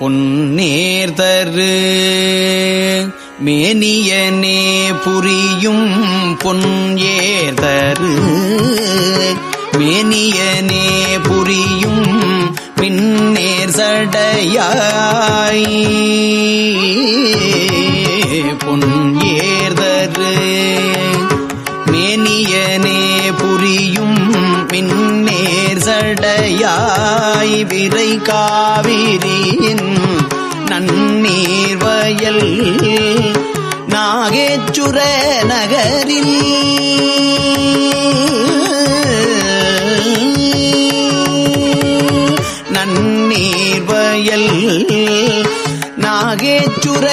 பொன்னேர்தரு மேனியனே புரியும் பொன் ஏதரு மேனியனே புரியும் பின்னேர் சடையாய். பொன் ஏர்தரு மேனியனே புரியும் பின்னேர் சடையாய். விரை காவி நீர்வயல் நாகேச்சுர நகரில் நன்னீர்வயல் நாகேச்சுர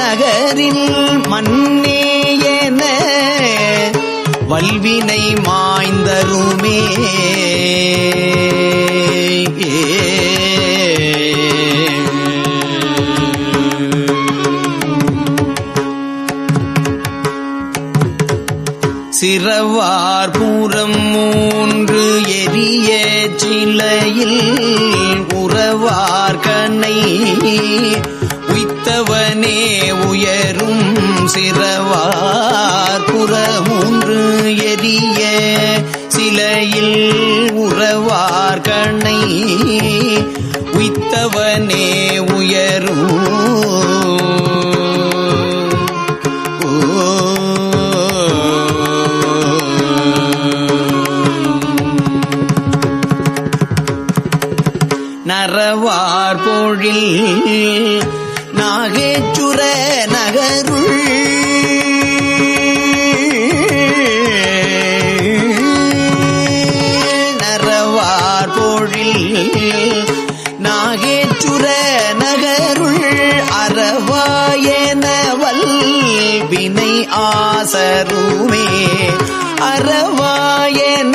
நகரில் மன்னேயன வல்வினை மாய்ந்தருமே. சிறவார் மூன்று எரிய சிலையில் உறவார்கனை உய்த்தவனே உயரும் சிறவார்புற மூன்று எரிய சிலையில் உறவார்கனை உய்த்தவனே உயரும் நரவார் பொழில் நாகேச்சுர நகருள். நரவார் பொழில் நாகேச்சுர நகருள் அறவாயனவல் வினை ஆசருமே. அறவாயன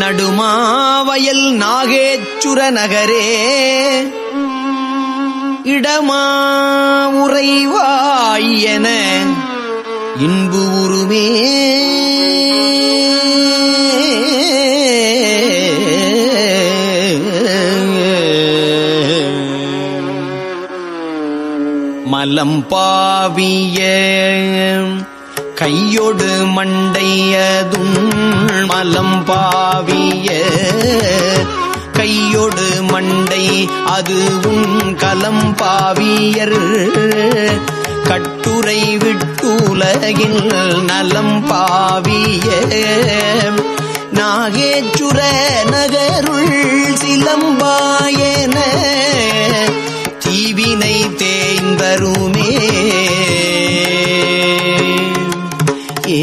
நடுமாவயல் நாகேச்சுர நகரே இடமா உறைவாயன இன்பு உருமே. மலம் பாவிய கையொடு மண்டையதும் மலம் பாவிய கையொடு மண்டை அது உன் கலம் பாவியர். கட்டுரை விட்டுலகில் நலம் பாவிய நாகேச்சுர நகருள் சிலம்பாயன தீவினை தேய்ந்தருமே. ஏ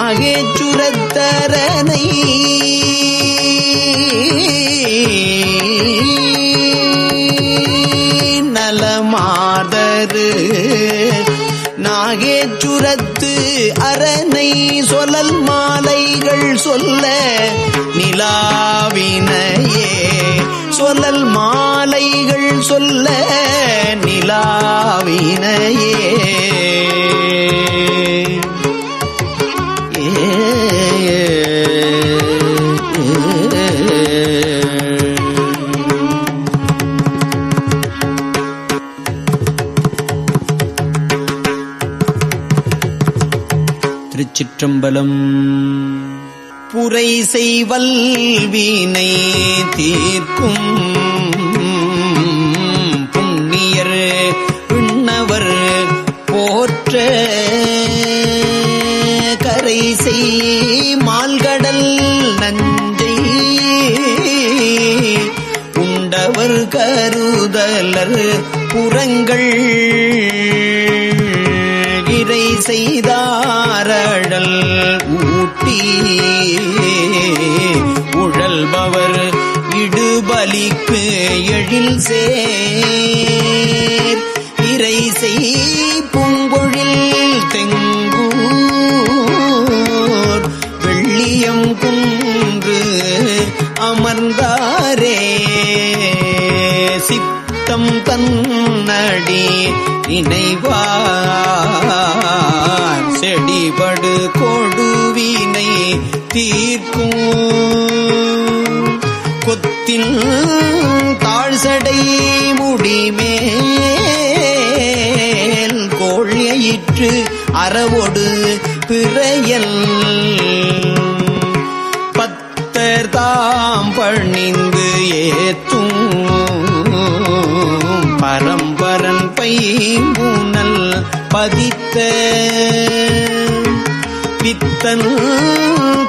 நாகேச்சுரத்தரனை நலமாதரு நாகேச்சுரத்து அரணை சொல்லல் மாலைகள் சொல்ல நிலாவினையே. சொல்லல் மாலைகள் சொல்ல நிலாவினையே. திருச்சிற்றம்பலம் புரை செய்வல் வீணை தீர்க்கும். புண்ணியர் விண்ணவர் போற்ற கரை செய் மால்கடல் நஞ்சை. உண்டவர் கருதலர் புறங்கள். இறை செய்தார் உழல்பவர் இடுபலிக்கு எழில் சேர். இறை செய் பூங்கொழில் தெங்கூர். வெள்ளியம் குன்று அமர்ந்தாரே. சித்தம் தன்னடி நினைவார். செடிப தீர்க்கும். கொத்தில் தாழ்சடை முடிமேல் கோழியிற்று அறவொடு பிறையல். பத்தர் தாம் பணிந்து ஏத்தும். பரம்பரன் பைம்பூனல் பதித்த. பித்தன்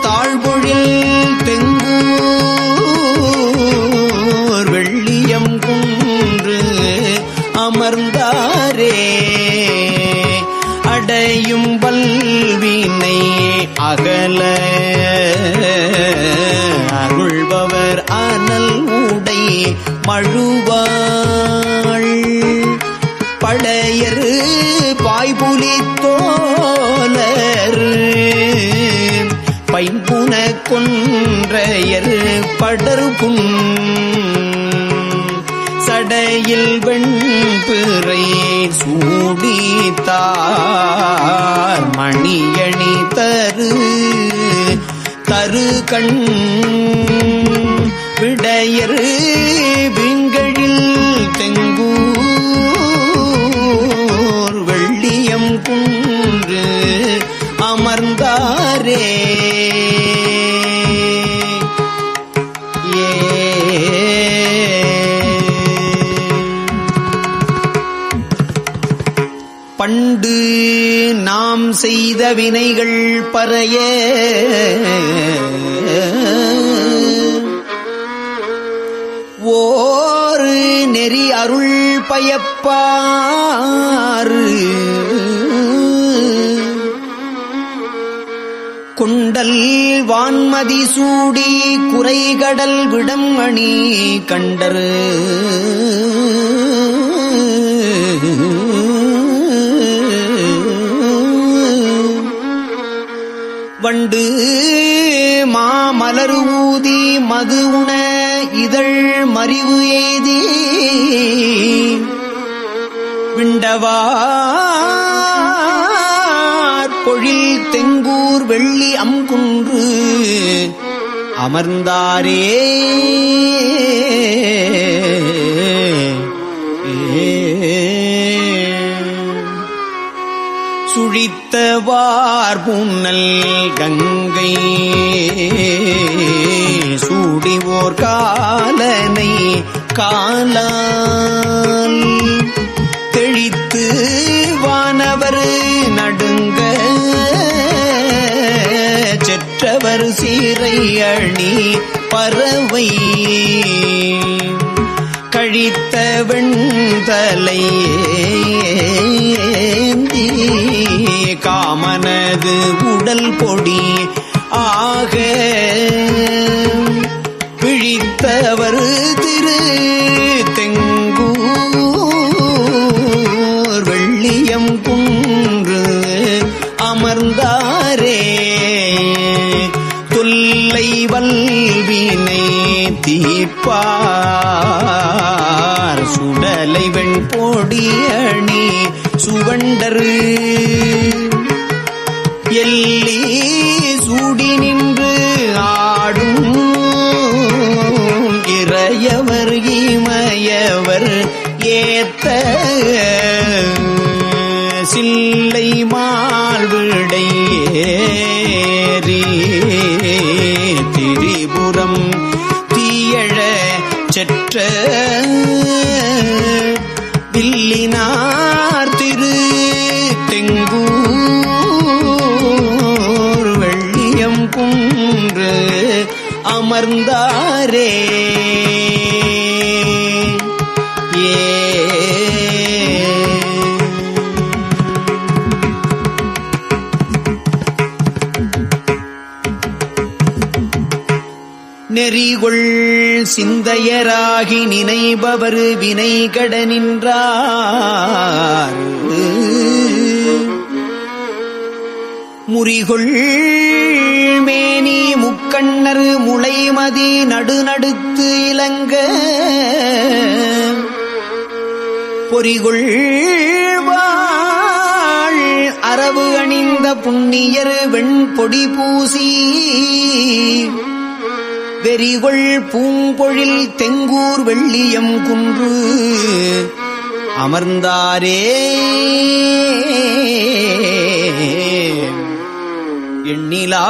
தாழ்பொழில் தெங்கு வெள்ளியம் குன்று அமர்ந்தாரே. அடையும் பல்வினை அகல அருள்பவர் அனல் உடை மழுவாள். படையர் பைம்புன கொன்றையர் படர்புன் சடையில் வெண்பிறை சூடித்தார் மணியணி தரு தரு கண். அருள் பயப்பாறு. குண்டல் வான்மதி சூடி குறைகடல் விடம் கண்டர். வண்டு மாமலர் ஊதி மது உண இதழ் மறிவு எய்தி விண்டவார் பொழில் தெங்கூர் வெள்ளி அங்குன்று அமர்ந்தாரே. சுழித்தவார் புன்னல் கங்கை. சூடிவோர் காலனை காலால். தெழித்து வானவர் நடுங்க. செற்றவர் சீரை அணி பறவை. கழித்த வெண்தலை காமனது உடல் பொடி ஆக. பிழித்தவர் திரு தெங்கூர் வெள்ளியம் குன்று அமர்ந்தாரே. தொல்லை வல்வினை தீர்ப்பார். சுடலை வெண்பொடி அணி சுவண்டரு. எல்லி வில்லினார் திரு தெங்கூர் வெள்ளியம் குன்று அமர்ந்தாரே. நெறிகொள் சிந்தையராகி நினைபவர் வினைகட நின்றார். முறிகொள் மேனி முக்கண்ணர் முளைமதி நடுநடுத்து இலங்க. பொறிகொள் வாழ் அரவு அணிந்த புண்ணியர் வெண்பொடி பூசி. வெறிகொள் பூம்பொழில் தெங்கூர் வெள்ளியம் குன்று. அமர்ந்தாரே. எண்ணிலா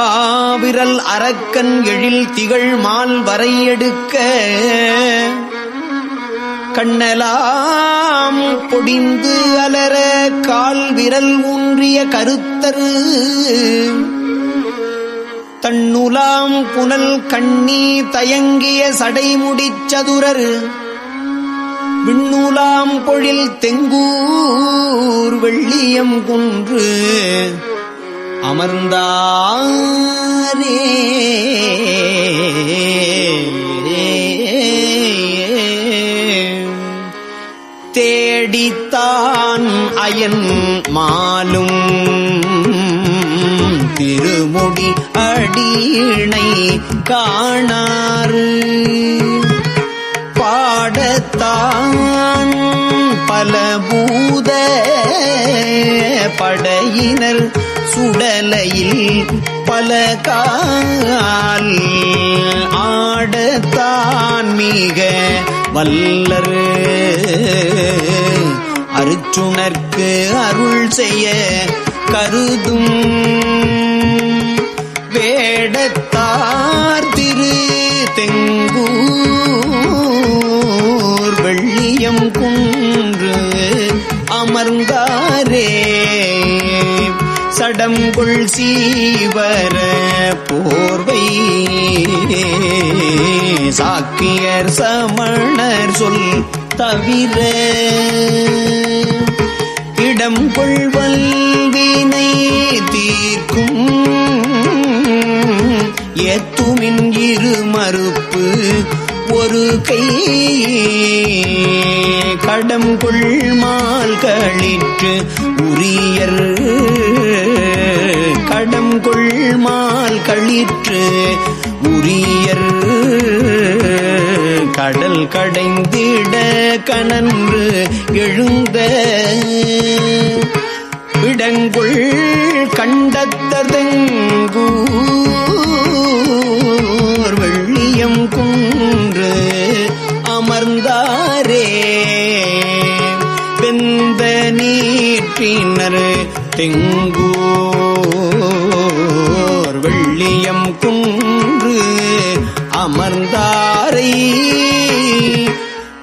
விரல் அரக்கன் எழில் திகழ் மால் வரையெடுக்க கண்ணலாம் பொடிந்து அலர கால் விரல் ஊன்றிய கருத்தரு. தன்னுலாம் புனல் கண்ணி தயங்கிய சடைமுடிச் சதுரர் விண்ணுலாம் பொழில் தெங்கூர் வெள்ளியம் குன்று அமர்ந்தாரே தேடித்தான் அயன் மாலும் திருமுடி அடியினை காணாறு. பாடத்தான் பல பூத படையினர் சுடலையில் பல கால் ஆடத்தான் மிக வல்லர். அருச்சுணர்க்கு அருள் செய்ய கருதும் சடங்குள் சீவர போர்வை. சாக்கியர் சமணர் சொல் தவிர இடம் கொள்வல்வினை தீர்க்கும் எத்துமின் இரு மறுப்பு ஒரு கை. கடம் கொள்மால் களிற்று உரியர். கடம் கொள்மால் களிற்று உரியர். கடல் கடைந்திட கனன்று எழுந்த. விடங்குள் கண்டத்ததெங்கூ அமர்ந்தாரே வெந்த நீற்றினர் தெங்கூர் வெள்ளியம் குன்று அமர்ந்தாரை.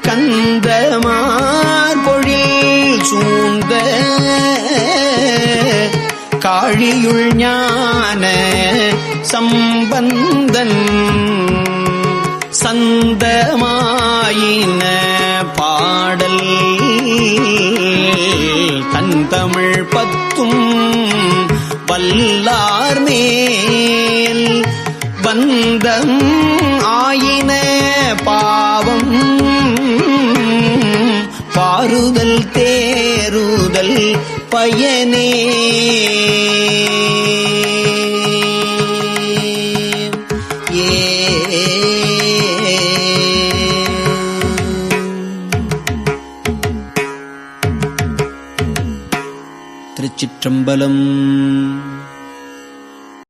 கந்தமார் பொழில் சூழ்ந்த காழியுள் ஞான சம்பந்தன் சந்தமா பாயின பாடல். தன் தமிழ் பத்தும் வல்லார் மேல். வந்தம் ஆயின பாவம். பாருதல் தேருதல் பயனே. திருச்சிற்றம்பலம்.